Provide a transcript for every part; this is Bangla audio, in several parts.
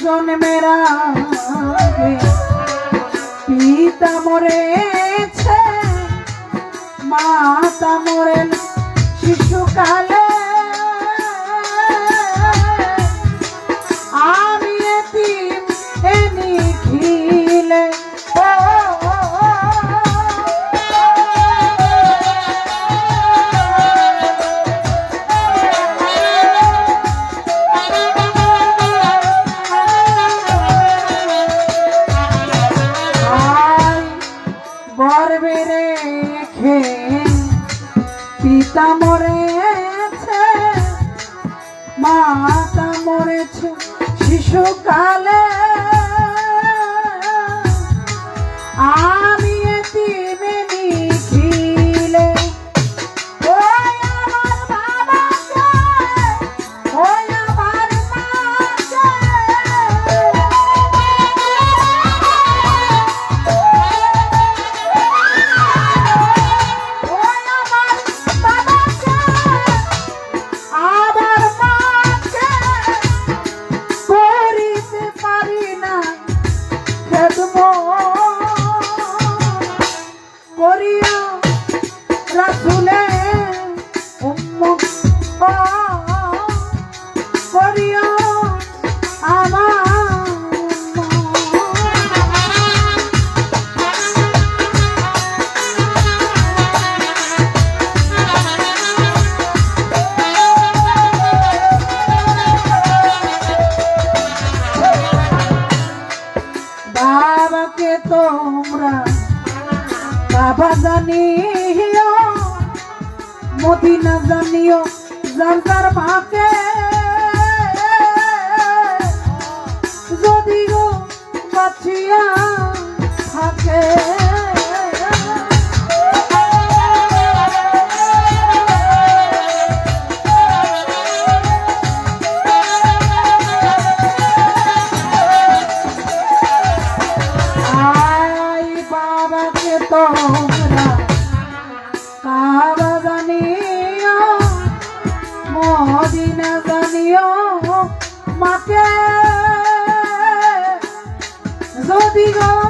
জন্মেরা পিতা মরেছে মাতা মরেন শিশুকালে পিতা মরেছে মাতা মরেছে শিশুকালে। আ Happy Valentine's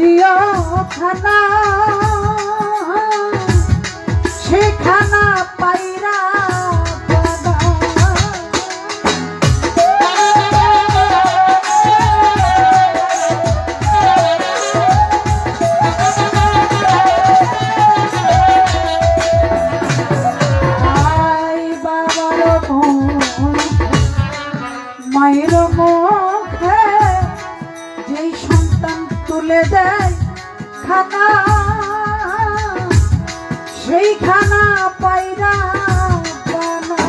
দিও খানা। সেখানা পাইরা মায়ের মন। তুলে দেয় খানা সেই খানা পাইরা পানা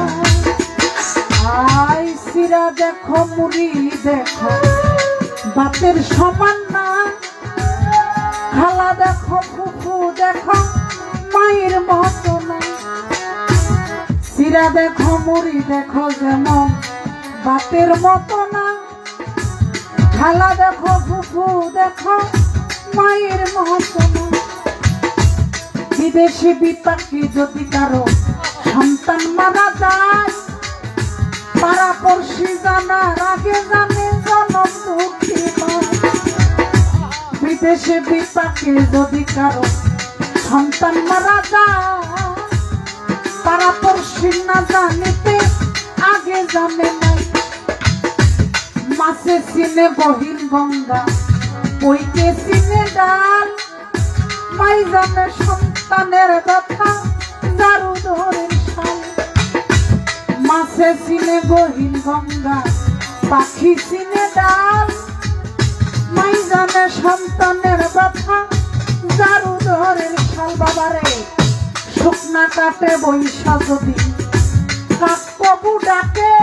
আই সিরা দেখো, মুড়ি দেখো, বাতের সমান না। খালা দেখো, ফুফু দেখো, মায়ের মতো না। সিরা দেখো, মুড়ি দেখো, যেমন বাতের মতো না। খালা দেখো ফুফু দেখো, মায়ের মতো না বিদেশি বিপাকি যদি কারও সন্তান মারা যায় পাড়াপড়শি জানার আগে জানে, জনম দুঃখী। বিদেশে বিপাকে যদি কারও সন্তান মারা যায় পাড়াপড়শি না জানিতে আগে জানে নাই মাসে সিনে গহীন গঙ্গা, বইতে সিনে ডাল মাই জানে সন্তানের কথা দারু ধরে শাল। মাছে সিনে গহীন গঙ্গা, পাখি সিনে ডাল মাই জানে সন্তানের কথা দারু ধরে শাল। বাবারে, শুকনা কাটে বৈশা যদি কাকবু ডাকে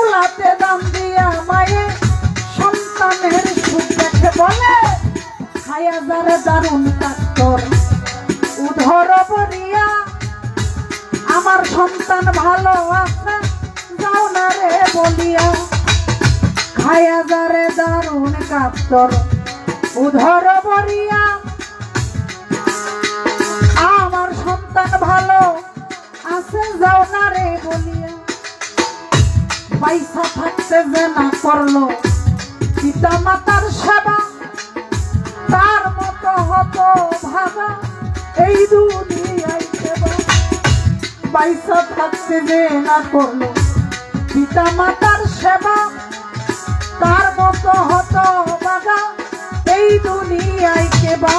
কুলাতে দাম দিয়া মায়ে সন্তানের সুখ দেখে বলে, খায়া দারুণ কাত্তর উধর বরিয়া আমার সন্তান ভালো আছে, যাও না রে বলিয়া। খায়া যারে দারুণ কাত্তর উধর বরিয়া করল। পিতা মাতার সেবা, তার মতো হতো ভাবা, এই দুনিয়ায় থাকতে না করল। পিতা মাতার সেবা, তার মতো হতো এই দুনিয়ায় কেবা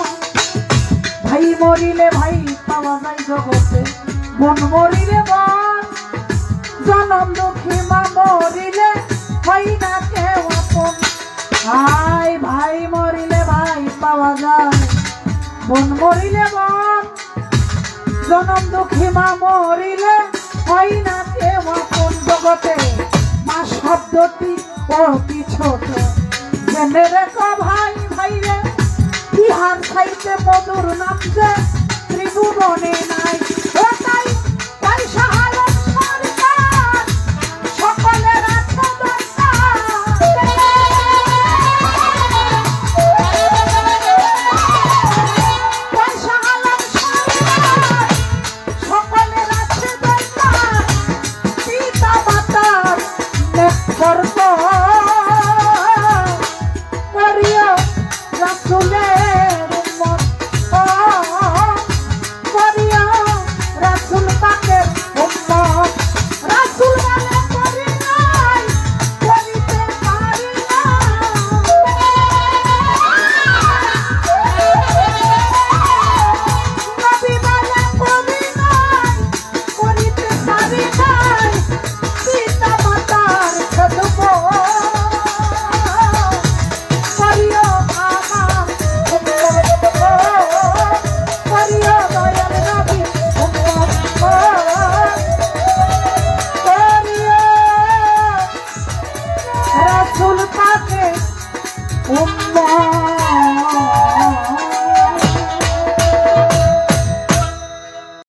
ভাই মরিলে ভাই পাওয়া যায় জগতে বোন মরিলে বোন জনম দুঃখী মা মরিলে ভাই ভাই মরিলে ভাই পাওয়া যায়। জনম দুঃখী মা মরিলে হয় না কেউ আপন। জগতে মা শব্দটি অতি ছোট। জেনে রেখো ভাই ভাই রে বিহার খাইতে মধুর নাম যে ত্রিভুবনে নাই। চলে